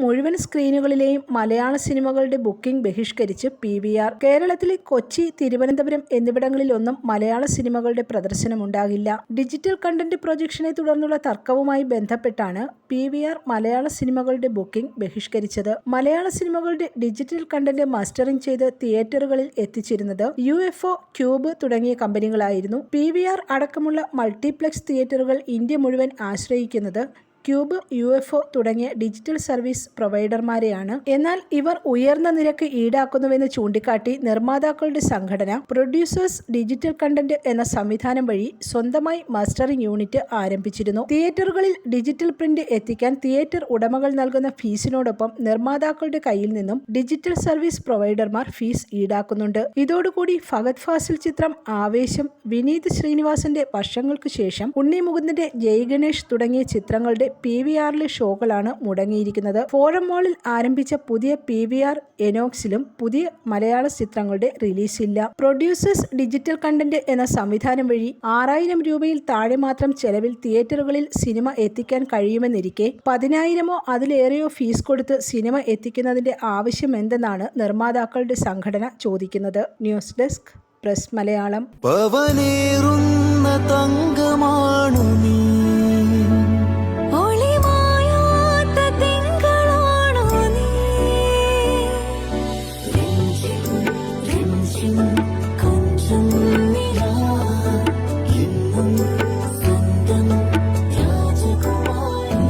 മുഴുവൻ സ്ക്രീനുകളിലെയും മലയാള സിനിമകളുടെ ബുക്കിംഗ് ബഹിഷ്കരിച്ച് പി വി ആർ. കേരളത്തിലെ കൊച്ചി തിരുവനന്തപുരം എന്നിവിടങ്ങളിലൊന്നും മലയാള സിനിമകളുടെ പ്രദർശനമുണ്ടാകില്ല ഡിജിറ്റൽ കണ്ടന്റ് പ്രൊജക്ഷനെ തുടർന്നുള്ള തർക്കവുമായി ബന്ധപ്പെട്ടാണ് പി വി ആർ മലയാള സിനിമകളുടെ ബുക്കിംഗ് ബഹിഷ്കരിച്ചത്. മലയാള സിനിമകളുടെ ഡിജിറ്റൽ കണ്ടന്റ് മാസ്റ്ററിംഗ് ചെയ്ത് തിയേറ്ററുകളിൽ എത്തിച്ചിരുന്നത് യു എഫ് ക്യൂബ് തുടങ്ങിയ കമ്പനികളായിരുന്നു. പി വി ആർ അടക്കമുള്ള മൾട്ടിപ്ലക്സ് തിയേറ്ററുകൾ ഇന്ത്യ മുഴുവൻ ആശ്രയിക്കുന്നത് ക്യൂബ് യു എഫ് ഒ തുടങ്ങിയ ഡിജിറ്റൽ സർവീസ് പ്രൊവൈഡർമാരെയാണ്. എന്നാൽ ഇവർ ഉയർന്ന നിരക്ക് ഈടാക്കുന്നുവെന്ന് ചൂണ്ടിക്കാട്ടി നിർമ്മാതാക്കളുടെ സംഘടന പ്രൊഡ്യൂസേഴ്സ് ഡിജിറ്റൽ കണ്ടന്റ് എന്ന സംവിധാനം വഴി സ്വന്തമായി മാസ്റ്ററിംഗ് യൂണിറ്റ് ആരംഭിച്ചിരുന്നു. തിയേറ്ററുകളിൽ ഡിജിറ്റൽ പ്രിന്റ് എത്തിക്കാൻ തിയേറ്റർ ഉടമകൾ നൽകുന്ന ഫീസിനോടൊപ്പം നിർമ്മാതാക്കളുടെ കയ്യിൽ നിന്നും ഡിജിറ്റൽ സർവീസ് പ്രൊവൈഡർമാർ ഫീസ് ഈടാക്കുന്നുണ്ട്. ഇതോടുകൂടി ഫഗത് ഫാസിൽ ചിത്രം ആവേശം വിനീത് ശ്രീനിവാസന്റെ വർഷങ്ങൾക്ക് ശേഷം ഉണ്ണി മുകുന്ദന്റെ ജയ് ഗണേഷ് തുടങ്ങിയ ചിത്രങ്ങളുടെ പി വി ആറിലെ ഷോകളാണ് മുടങ്ങിയിരിക്കുന്നത്. ഫോറം മോളിൽ ആരംഭിച്ച പുതിയ പി വി ആർ എനോക്സിലും പുതിയ മലയാള ചിത്രങ്ങളുടെ റിലീസ് ഇല്ല പ്രൊഡ്യൂസേഴ്സ് ഡിജിറ്റൽ കണ്ടന്റ് എന്ന സംവിധാനം വഴി ആറായിരം രൂപയിൽ താഴെ മാത്രം ചെലവിൽ തിയേറ്ററുകളിൽ സിനിമ എത്തിക്കാൻ കഴിയുമെന്നിരിക്കെ പതിനായിരമോ അതിലേറെയോ ഫീസ് കൊടുത്ത് സിനിമ എത്തിക്കുന്നതിന്റെ ആവശ്യം എന്തെന്നാണ് നിർമ്മാതാക്കളുടെ സംഘടന ചോദിക്കുന്നത്. News desk press Malayalam. പവനേറുന്ന തങ്കമാണു നീ. രാജകുമാരി